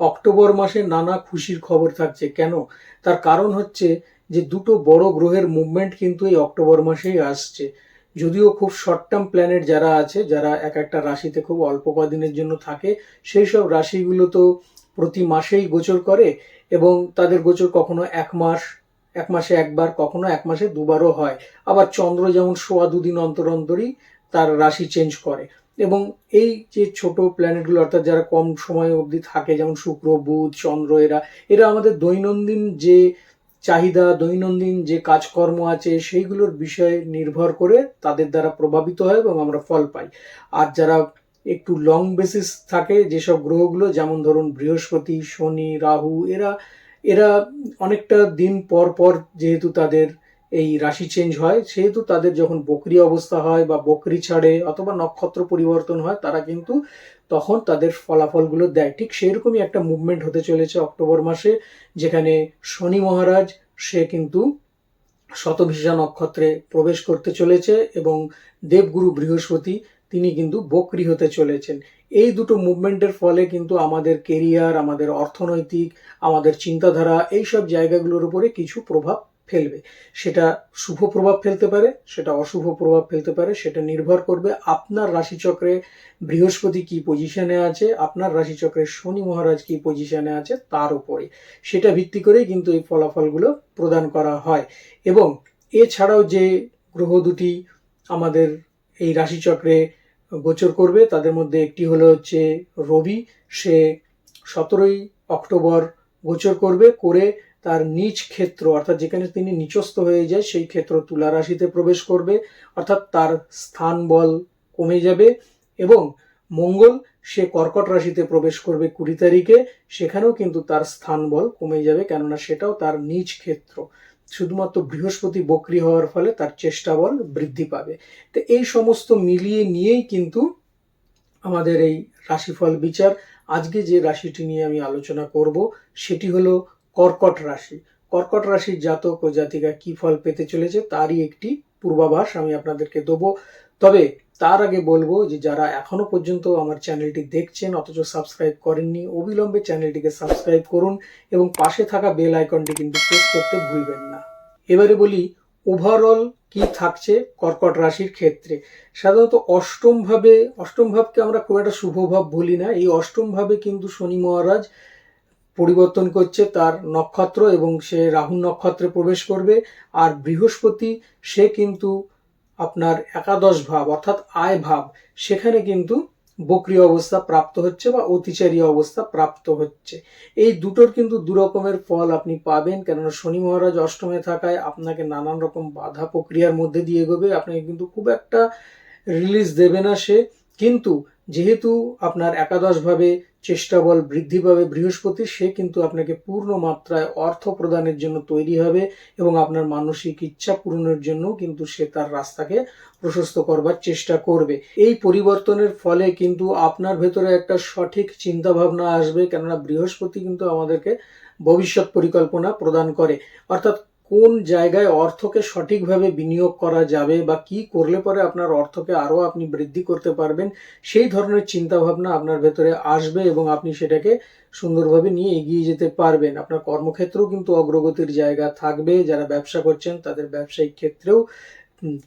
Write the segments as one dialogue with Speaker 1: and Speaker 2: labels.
Speaker 1: October মাসে নানা খুশির খবর থাকছে। কেন? তার কারণ হচ্ছে যে দুটো বড় গ্রহের মুভমেন্ট কিন্তু এই অক্টোবর মাসেই আসছে। যদিও খুব শর্ট টার্ম প্ল্যানেট যারা আছে, যারা এক একটা রাশিতে খুব অল্প কদিনের জন্য থাকে, সেই সব রাশিগুলো তো প্রতি মাসেই গোচর করে এবং তাদের গোচর কখনো এক মাস, এক মাসে একবার, কখনো এক মাসে দুবারও হয়। আবার চন্দ্র যেমন সোয়া দুদিন অন্তর অন্তরই তার রাশি চেঞ্জ করে। এবং এই যে ছোট প্ল্যানেটগুলো অর্থাৎ যারা কম সময় অবধি থাকে, যেমন শুক্র, বুধ, চন্দ্র, এরা এরা আমাদের দৈনন্দিন যে চাহিদা, দৈনন্দিন যে কাজকর্ম আছে, সেইগুলোর বিষয়ে নির্ভর করে তাদের দ্বারা প্রভাবিত হয় এবং আমরা ফল পাই। আর যারা একটু লং বেসিস থাকে, যেসব গ্রহগুলো, যেমন ধরুন বৃহস্পতি, শনি, রাহু, এরা এরা অনেকটা দিন পর পর যেহেতু তাদের এই রাশি চেঞ্জ হয়, সেহেতু তাদের যখন বকরি অবস্থা হয় বা বকরি ছাড়ে অথবা নক্ষত্র পরিবর্তন হয়, তারা কিন্তু তখন তাদের ফলাফলগুলো দেয়। ঠিক সেরকমই একটা মুভমেন্ট হতে চলেছে অক্টোবর মাসে, যেখানে শনি মহারাজ, সে কিন্তু শতভিষা নক্ষত্রে প্রবেশ করতে চলেছে এবং দেবগুরু বৃহস্পতি, তিনি কিন্তু বকরি হতে চলেছেন। এই দুটো মুভমেন্টের ফলে কিন্তু আমাদের কেরিয়ার আমাদের অর্থনৈতিক, আমাদের চিন্তাধারা, এইসব জায়গাগুলোর উপরে কিছু প্রভাব ফেলবে। সেটা শুভ প্রভাব ফেলতে পারে, সেটা অশুভ প্রভাব ফেলতে পারে, সেটা নির্ভর করবে আপনার রাশিচক্রে বৃহস্পতি কি পজিশনে আছে, আপনার রাশিচক্রে শনি মহারাজ কি পজিশনে আছে, তার উপরে। সেটা ভিত্তি করেই কিন্তু এই ফলাফলগুলো প্রদান করা হয়। এবং এছাড়াও যে গ্রহ দুটি আমাদের এই রাশিচক্রে গোচর করবে, তাদের মধ্যে একটি হলো হচ্ছে রবি, সে সতেরোই অক্টোবর গোচর করবে করে তার নিজ ক্ষেত্র, অর্থাৎ যেখানে তিনি নিচস্থ হয়ে যায়, সেই ক্ষেত্র তুলা রাশিতে প্রবেশ করবে। অর্থাৎ তার স্থান বল কমে যাবে এবং মঙ্গল, সে কর্কট রাশিতে প্রবেশ করবে কুড়ি তারিখে। সেখানেও কিন্তু তার স্থান বল কমে যাবে, কেননা সেটাও তার নিজ ক্ষেত্র। শুধুমাত্র বৃহস্পতি বক্রি হওয়ার ফলে তার চেষ্টা বল বৃদ্ধি পাবে। তো এই সমস্ত মিলিয়ে নিয়েই কিন্তু আমাদের এই রাশিফল বিচার। আজকে যে রাশিটি নিয়ে আমি আলোচনা করব, সেটি হলো কর্কট রাশি। কর্কট রাশির জাতক ও জাতিকা কি ফল পেতে চলেছে তারই একটি পূর্বাভাস আমি আপনাদেরকে দেবো। তবে তার আগে বলব যে যারা এখনও পর্যন্ত আমার চ্যানেলটি দেখছেন, অথচ সাবস্ক্রাইব করেননি, অবিলম্বে চ্যানেলটিকে সাবস্ক্রাইব করুন এবং পাশে থাকা বেল আইকনটি কিন্তু প্রেস করতে ভুলবেন না। এবারে বলি ওভারঅল কি থাকছে কর্কট রাশির ক্ষেত্রে? সাধারণত অষ্টম ভাবে, অষ্টম ভাবকে আমরা খুব একটা শুভ ভাব বলি না। এই অষ্টমভাবে কিন্তু শনি মহারাজ পরিবর্তন করছে তার নক্ষত্র এবং সে রাহু নক্ষত্রে প্রবেশ করবে। আর বৃহস্পতি, সে কিন্তু আপনার একাদশ ভাব অর্থাৎ আয় ভাব, সেখানে কিন্তু বক্রিয় অবস্থা প্রাপ্ত হচ্ছে বা অতিচারী অবস্থা প্রাপ্ত হচ্ছে। এই দুটোর কিন্তু দু রকমের ফল আপনি পাবেন, কেননা শনি মহারাজ অষ্টমে থাকায় আপনাকে নানান রকম বাধা প্রক্রিয়ার মধ্যে দিয়ে এগোবে। আপনাকে কিন্তু খুব একটা রিলিজ দেবে না সে। কিন্তু যেহেতু আপনার একাদশভাবে চেষ্টা বল বৃদ্ধি পাবে বৃহস্পতি, সে কিন্তু আপনাকে পূর্ণ মাত্রায় অর্থ প্রদানের জন্য তৈরি হবে এবং আপনার মানসিক ইচ্ছা পূরণের জন্য কিন্তু সে তার রাস্তাকে প্রশস্ত করবার চেষ্টা করবে। এই পরিবর্তনের ফলে কিন্তু আপনার ভেতরে একটা সঠিক চিন্তা ভাবনা আসবে, কেননা বৃহস্পতি কিন্তু আমাদেরকে ভবিষ্যৎ পরিকল্পনা প্রদান করে। অর্থাৎ কোন জায়গায় অর্থকে সঠিকভাবে বিনিয়োগ করা যাবে বা কি করলে পরে আপনার অর্থকে আরও আপনি বৃদ্ধি করতে পারবেন, সেই ধরনের চিন্তাভাবনা আপনার ভেতরে আসবে এবং আপনি সেটাকে সুন্দরভাবে নিয়ে এগিয়ে যেতে পারবেন। আপনার কর্মক্ষেত্রেও কিন্তু অগ্রগতির জায়গা থাকবে। যারা ব্যবসা করছেন, তাদের ব্যবসায়িক ক্ষেত্রেও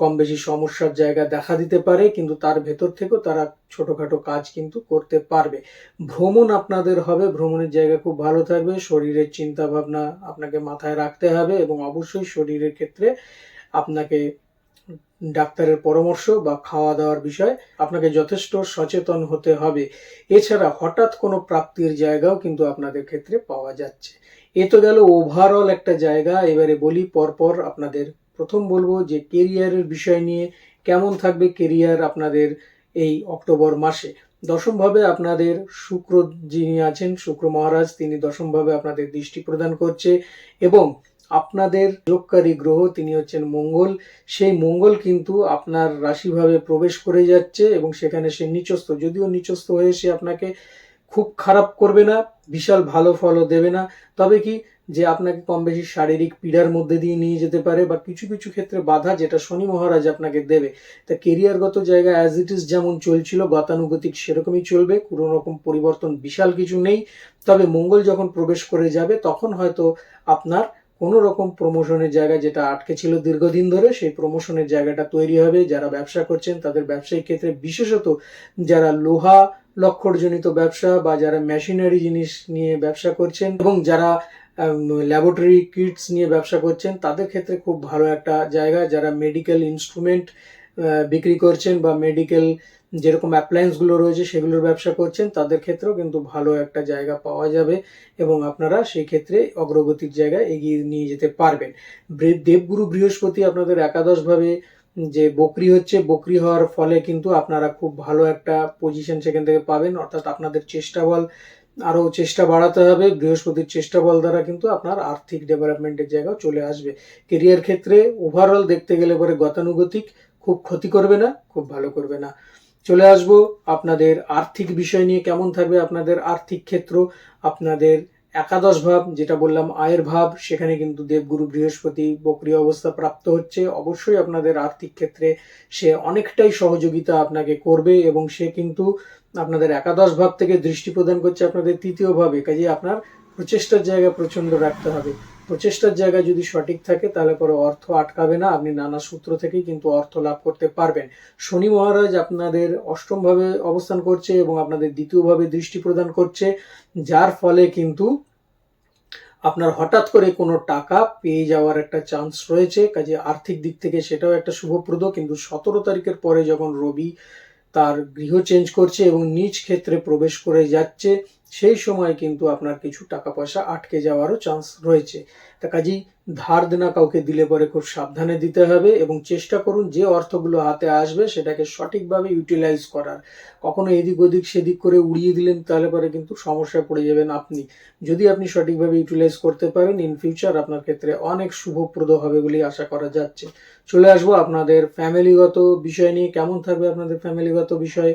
Speaker 1: কম বেশি সমস্যার জায়গা দেখা দিতে পারে, কিন্তু তার ভেতর থেকেও তারা ছোটখাটো কাজ কিন্তু করতে পারবে। ভ্রমণ আপনাদের হবে, ভ্রমণের জায়গা খুব ভালো থাকবে, শরীরের চিন্তা ভাবনা আপনাকে মাথায় রাখতে হবে এবং অবশ্যই শরীরের ক্ষেত্রে আপনাকে ডাক্তারের পরামর্শ বা খাওয়া দাওয়ার বিষয় আপনাকে যথেষ্ট সচেতন হতে হবে। এছাড়া হঠাৎ কোনো প্রাপ্তির জায়গাও কিন্তু আপনাদের ক্ষেত্রে পাওয়া যাচ্ছে। এ তো গেল ওভারঅল একটা জায়গা, এবারে বলি পরপর আপনাদের প্রথম বলব যে কেরিয়ারের বিষয় নিয়ে কেমন থাকবে কেরিয়ার আপনাদের এই অক্টোবর মাসে। দশমভাবে আপনাদের শুক্র যিনি আছেন, শুক্র মহারাজ, তিনি দশমভাবে আপনাদের দৃষ্টি প্রদান করছে এবং আপনাদের যোগকারী গ্রহ তিনি হচ্ছেন মঙ্গল। সেই মঙ্গল কিন্তু আপনার রাশিভাবে প্রবেশ করে যাচ্ছে এবং সেখানে সে নিচস্থ। যদিও নিচস্থ হয়ে সে আপনাকে খুব খারাপ করবে না, বিশাল ভালো ফলও দেবে না। তবে কি যে আপনাকে কম বেশি শারীরিক পীড়ার মধ্যে দিয়ে নিয়ে যেতে পারে বা কিছু কিছু ক্ষেত্রে বাধা যেটা শনি মহারাজ আপনাকে দেবে। তা কেরিয়ারগত জায়গা অ্যাজ ইট ইজ যেমন চলছিল, গতানুগতিক সেরকমই চলবে, কোনো রকম পরিবর্তন বিশাল কিছু নেই। তবে মঙ্গল যখন প্রবেশ করে যাবে, তখন হয়তো আপনার কোনো রকম প্রমোশনের জায়গা যেটা আটকে ছিল দীর্ঘদিন ধরে, সেই প্রমোশনের জায়গাটা তৈরি হবে। যারা ব্যবসা করছেন, তাদের ব্যবসায়িক ক্ষেত্রে বিশেষত যারা লোহা লক্ষরজনিত ব্যবসা বা যারা মেশিনারি জিনিস নিয়ে ব্যবসা করছেন এবং যারা ল্যাবরেটরি কিটস নিয়ে ব্যবসা করছেন, তাদের ক্ষেত্রে খুব ভালো একটা জায়গা। যারা মেডিকেল ইনস্ট্রুমেন্ট বিক্রি করছেন বা মেডিকেল যেরকম অ্যাপ্লায়েন্সগুলো রয়েছে সেগুলোর ব্যবসা করছেন, তাদের ক্ষেত্রেও কিন্তু ভালো একটা জায়গা পাওয়া যাবে এবং আপনারা সেই ক্ষেত্রে অগ্রগতির জায়গায় এগিয়ে নিয়ে যেতে পারবেন। দেবগুরু বৃহস্পতি আপনাদের একাদশভাবে যে বকরি হচ্ছে, বকরি হওয়ার ফলে কিন্তু আপনারা খুব ভালো একটা পজিশন সেখান থেকে পাবেন, অর্থাৎ আপনাদের চেষ্টা বল আরও চেষ্টা বাড়াতে হবে। বৃহস্পতির চেষ্টা বল দ্বারা কিন্তু আপনার আর্থিক ডেভেলপমেন্টের জায়গাও চলে আসবে। কেরিয়ার ক্ষেত্রে ওভারঅল দেখতে গেলে পরে গতানুগতিক, খুব ক্ষতি করবে না, খুব ভালো করবে না। চলে আসব আপনাদের আর্থিক বিষয় নিয়ে, কেমন থাকবে আপনাদের আর্থিক ক্ষেত্র, আপনাদের একাদশ ভাব, যেটা বললাম আয়ের ভাব, সেখানে কিন্তু দেবগুরু বৃহস্পতি বক্রিয় অবস্থা প্রাপ্ত হচ্ছে। অবশ্যই আপনাদের আর্থিক ক্ষেত্রে সে অনেকটাই সহযোগিতা আপনাকে করবে এবং সে কিন্তু আপনাদের একাদশ ভাব থেকে দৃষ্টি প্রদান করছে আপনাদের তৃতীয় ভাবে। কাজে আপনার প্রচেষ্টার জায়গা প্রচণ্ড রাখতে হবে। প্রচেষ্টার জায়গা যদি সঠিক থাকে, তাহলে পরে অর্থ আটকাবে না। আপনি নানা সূত্র থেকেই কিন্তু অর্থ লাভ করতে পারবেন। শনি মহারাজ আপনাদের অষ্টম ভাবে অবস্থান করছে এবং আপনাদের দ্বিতীয় ভাবে দৃষ্টি প্রদান করছে, যার ফলে কিন্তু আপনার হঠাৎ করে কোনো টাকা পেয়ে যাওয়ার একটা চান্স রয়েছে। কাজে আর্থিক দিক থেকে সেটাও একটা শুভপ্রদ, কিন্তু সতেরো তারিখের পরে যখন রবি তার গৃহ চেঞ্জ করছে এবং নিজ ক্ষেত্রে প্রবেশ করে যাচ্ছে সেই সময় কিন্তু আপনার কিছু টাকা পয়সা আটকে যাওয়ারও চান্স রয়েছে। তা কাজেই ধার দেনা কাউকে দিলে পরে খুব সাবধানে দিতে হবে এবং চেষ্টা করুন যে অর্থগুলো হাতে আসবে সেটাকে সঠিকভাবে ইউটিলাইজ করার। কখনো এদিক ওদিক সেদিক করে উড়িয়ে দিলেন তাহলে পরে কিন্তু সমস্যায় পড়ে যাবেন আপনি। যদি আপনি সঠিকভাবে ইউটিলাইজ করতে পারেন ইন ফিউচার আপনার ক্ষেত্রে অনেক শুভপ্রদ হবে বলে আশা করা যাচ্ছে। চলে আসব আপনাদের ফ্যামিলিগত বিষয় নিয়ে। কেমন থাকবে আপনাদের ফ্যামিলিগত বিষয়?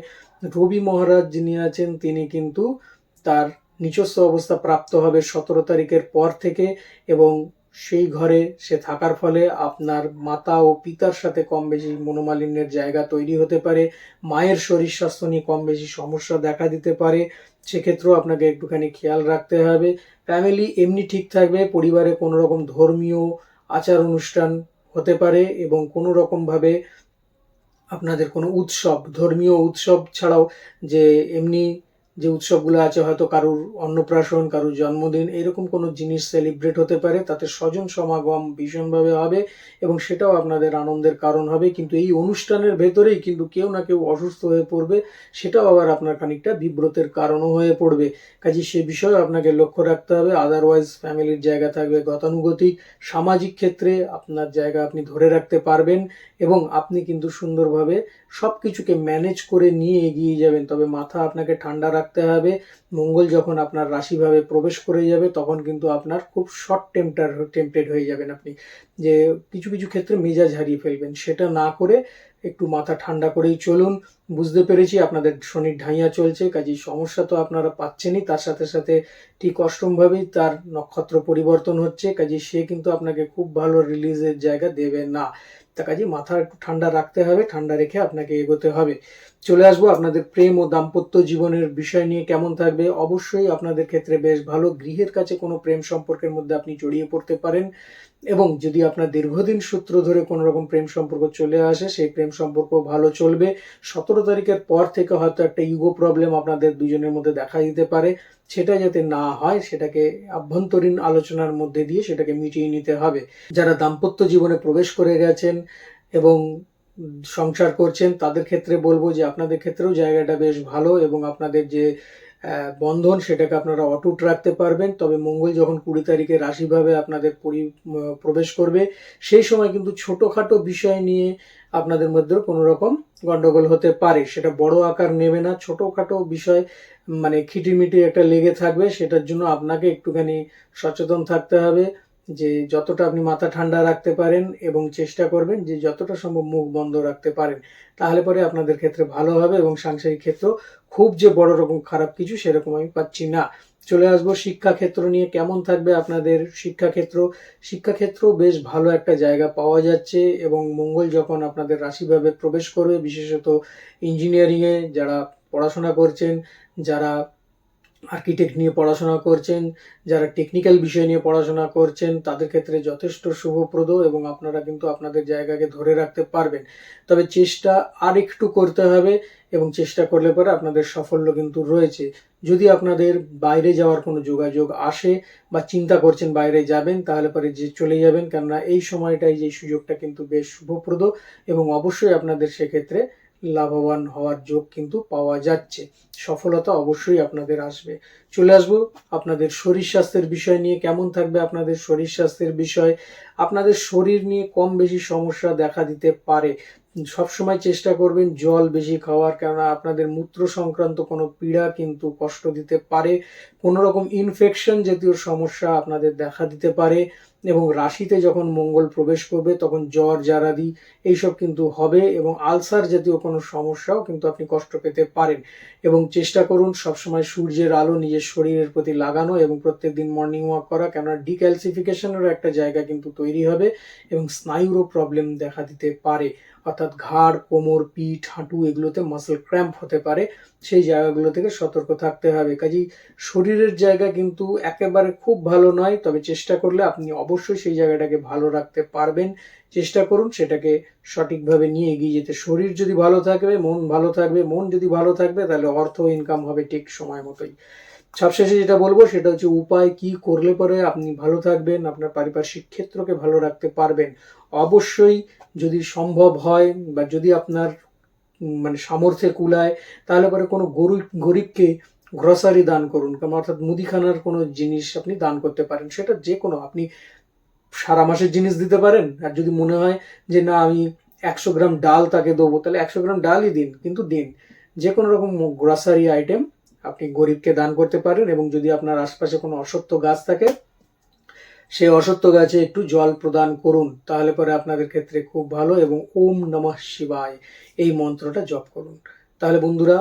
Speaker 1: রবি মহারাজ যিনি আছেন, তিনি কিন্তু তার নিজস্ব অবস্থা প্রাপ্ত হবে সতেরো তারিখের পর থেকে এবং সেই ঘরে সে থাকার ফলে আপনার মাতা ও পিতার সাথে কম বেশি মনোমালিন্যের জায়গা তৈরি হতে পারে, মায়ের শরীর স্বাস্থ্য নিয়ে কম বেশি সমস্যা দেখা দিতে পারে, সেক্ষেত্রেও আপনাকে একটুখানি খেয়াল রাখতে হবে। ফ্যামিলি এমনি ঠিক থাকবে, পরিবারে কোনো রকম ধর্মীয় আচার অনুষ্ঠান হতে পারে এবং কোনো রকমভাবে আপনাদের কোনো উৎসব, ধর্মীয় উৎসব ছাড়াও যে এমনি যে উৎসবগুলো আছে, হয়তো কারুর অন্নপ্রাশন, কারুর জন্মদিন, এরকম কোনো জিনিস সেলিব্রেট হতে পারে, তাতে স্বজন সমাগম ভীষণভাবে হবে এবং সেটাও আপনাদের আনন্দের কারণ হবে। কিন্তু এই অনুষ্ঠানের ভেতরেই কিন্তু কেউ না কেউ অসুস্থ হয়ে পড়বে, সেটাও আবার আপনার খানিকটা বিব্রতের কারণও হয়ে পড়বে। কাজে সে বিষয়ে আপনাকে লক্ষ্য রাখতে হবে। আদারওয়াইজ ফ্যামিলির জায়গা থাকবে গতানুগতিক। সামাজিক ক্ষেত্রে আপনার জায়গা আপনি ধরে রাখতে পারবেন এবং আপনি কিন্তু সুন্দরভাবে সব কিছুকে ম্যানেজ করে নিয়ে এগিয়ে যাবেন। তবে মাথা আপনাকে ঠান্ডা রাখতে হবে। মঙ্গল যখন আপনার রাশিভাবে প্রবেশ করে যাবে, তখন কিন্তু আপনার খুব শর্ট টেম্পটার টেম্পটেড হয়ে যাবেন আপনি। যে কিছু কিছু ক্ষেত্রে মেজাজ হারিয়ে ফেলবেন। সেটা না করে একটু মাথা ঠান্ডা করেই চলুন। বুঝতে পেরেছি আপনাদের শনির ঢাইয়া চলছে, কাজেই সমস্যা তো আপনারা পাচ্ছেনই। তার সাথে সাথে ঠিক অষ্টমভাবেই তার নক্ষত্র পরিবর্তন হচ্ছে, কাজেই সে কিন্তু আপনাকে খুব ভালো রিলিজের জায়গা দেবে না। কাজে মাথা একটু ঠান্ডা রাখতে হবে, ঠান্ডা রেখে আপনাকে এগোতে হবে। চলে আসব আপনাদের প্রেম ও দাম্পত্য জীবনের বিষয় নিয়ে কেমন থাকবে? অবশ্যই আপনাদের ক্ষেত্রে বেশ ভালো। গৃহের কাছে কোনো প্রেম সম্পর্কের মধ্যে আপনি জড়িয়ে পড়তে পারেন। এবং যদি আপনার দীর্ঘদিন সূত্র ধরে কোনো রকম প্রেম সম্পর্ক চলে আসে, সেই প্রেম সম্পর্ক ভালো চলবে। সতেরো তারিখের পর থেকে হয়তো একটা ইগো প্রবলেম আপনাদের দুজনের মধ্যে দেখা দিতে পারে। সেটা যাতে না হয়, সেটাকে আভ্যন্তরীণ আলোচনার মধ্যে দিয়ে সেটাকে মিটিয়ে নিতে হবে। যারা দাম্পত্য জীবনে প্রবেশ করে গেছেন এবং সংসার করছেন, তাদের ক্ষেত্রে বলব যে আপনাদের ক্ষেত্রেও জায়গাটা বেশ ভালো এবং আপনাদের যে বন্ধন, সেটাকে আপনারা অটুট রাখতে পারবেন। তবে মঙ্গল যখন কুড়ি তারিখে রাশিভাবে আপনাদের পরি প্রবেশ করবে, সেই সময় কিন্তু ছোটোখাটো বিষয় নিয়ে আপনাদের মধ্যেও কোনো রকম গন্ডগোল হতে পারে। সেটা বড় আকার নেবে না, ছোটোখাটো বিষয় মানে খিটিমিটি একটা লেগে থাকবে, সেটার জন্য আপনাকে একটুখানি সচেতন থাকতে হবে। যে যতটা আপনি মাথা ঠান্ডা রাখতে পারেন এবং চেষ্টা করবেন যে যতটা সম্ভব মুখ বন্ধ রাখতে পারেন, তাহলে পরে আপনাদের ক্ষেত্রে ভালো হবে এবং সাংসারিক ক্ষেত্র খুব যে বড় রকম খারাপ কিছু সেরকম আমি পাচ্ছি না। চলে আসব শিক্ষাক্ষেত্র নিয়ে, কেমন থাকবে আপনাদের শিক্ষাক্ষেত্র শিক্ষাক্ষেত্র বেশ ভালো একটা জায়গা পাওয়া যাচ্ছে এবং মঙ্গল যখন আপনাদের রাশিভাবে প্রবেশ করবে, বিশেষত ইঞ্জিনিয়ারিংয়ে যারা পড়াশোনা করছেন, যারা আর্কিটেক্ট নিয়ে পড়াশোনা করছেন, যারা টেকনিক্যাল বিষয় নিয়ে পড়াশোনা করছেন, তাদের ক্ষেত্রে যথেষ্ট শুভপ্রদ এবং আপনারা কিন্তু আপনাদের জায়গাকে ধরে রাখতে পারবেন। তবে চেষ্টা আর একটু করতে হবে এবং চেষ্টা করলে পরে আপনাদের সাফল্য কিন্তু রয়েছে। যদি আপনাদের বাইরে যাওয়ার কোনো যোগাযোগ আসে বা চিন্তা করছেন বাইরে যাবেন, তাহলে পরে যে চলে যাবেন, কেননা এই সময়টাই যে সুযোগটা কিন্তু বেশ শুভপ্রদ এবং অবশ্যই আপনাদের সেক্ষেত্রে লাভবান হওয়ার যোগ কিন্তু পাওয়া যাচ্ছে। সফলতা অবশ্যই আপনাদের আসবে। চলে আসব আপনাদের শরীর স্বাস্থ্যের বিষয় নিয়ে। কেমন থাকবে আপনাদের শরীর স্বাস্থ্যের বিষয়? আপনাদের শরীর নিয়ে কম বেশি সমস্যা দেখা দিতে পারে। সবসময় চেষ্টা করবেন জল বেশি খাওয়ার, কেননা আপনাদের মূত্র সংক্রান্ত কোনো পীড়া কিন্তু কষ্ট দিতে পারে। কোনো রকম ইনফেকশন জাতীয় সমস্যা আপনাদের দেখা দিতে পারে। এবং রাশিতে যখন মঙ্গল প্রবেশ করবে, তখন জ্বর জারাদি এইসব কিন্তু হবে এবং আলসার জাতীয় কোনো সমস্যাও কিন্তু আপনি কষ্ট পেতে পারেন। এবং চেষ্টা করুন সবসময় সূর্যের আলো নিজের শরীরের প্রতি লাগানো এবং প্রত্যেক দিন মর্নিং ওয়াক করা, কেননা ডিক্যালসিফিকেশনেরও একটা জায়গা কিন্তু তৈরি হবে এবং স্নায়ুরও প্রবলেম দেখা দিতে পারে। অর্থাৎ ঘাড়, কোমর, পিঠ, হাঁটু এগুলোতে মাসেল ক্র্যাম্প হতে পারে। সেই জায়গাগুলো থেকে সতর্ক থাকতে হবে। কাজেই শরীরের জায়গা কিন্তু একেবারে খুব ভালো নয়, তবে চেষ্টা করলে আপনি অবশ্যই সেই জায়গাটাকে ভালো রাখতে পারবেন। চেষ্টা করুন সেটাকে সঠিকভাবে নিয়ে এগিয়ে যেতে। শরীর যদি ভালো থাকবে, মন ভালো থাকবে, মন যদি ভালো থাকবে, তাহলে অর্থ ইনকাম হবে ঠিক সময় মতোই। সবশেষে যেটা বলব সেটা হচ্ছে উপায় কি করলে পরে আপনি ভালো থাকবেন, আপনার পারিপার্শ্বিক ক্ষেত্রকে ভালো রাখতে পারবেন। অবশ্যই যদি সম্ভব হয় বা যদি আপনার মানে সামর্থ্যে কুলায়, তাহলে পরে কোনো গরিব গরিবকে গ্রসারি দান করুন কারণ অর্থাৎ মুদিখানার কোনো জিনিস আপনি দান করতে পারেন, সেটা যে কোনো আপনি সারা মাসের জিনিস দিতে পারেন, আর যদি মনে হয় যে না, আমি একশো গ্রাম ডাল তাকে দেবো, তাহলে একশো গ্রাম ডালই দিন, কিন্তু দিন। যে কোনো রকম গ্রসারি আইটেম আপনি গরিবকে দান করতে পারেন এবং যদি আপনার আশপাশে কোনো অসত্য গাছ থাকে, সেই অসত্য গাছে একটু জল প্রদান করুন, তাহলে পরে আপনাদের ক্ষেত্রে খুব ভালো এবং ওম নমঃ শিবায় এই মন্ত্রটা জপ করুন। তাহলে বন্ধুরা,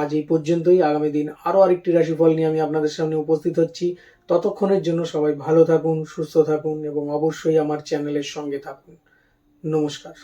Speaker 1: আজ এই পর্যন্তই। আগামী দিন আরও আরেকটি রাশিফল নিয়ে আমি আপনাদের সামনে উপস্থিত হচ্ছি। ততক্ষণের জন্য সবাই ভালো থাকুন, সুস্থ থাকুন এবং অবশ্যই আমার চ্যানেলের সঙ্গে থাকুন। নমস্কার।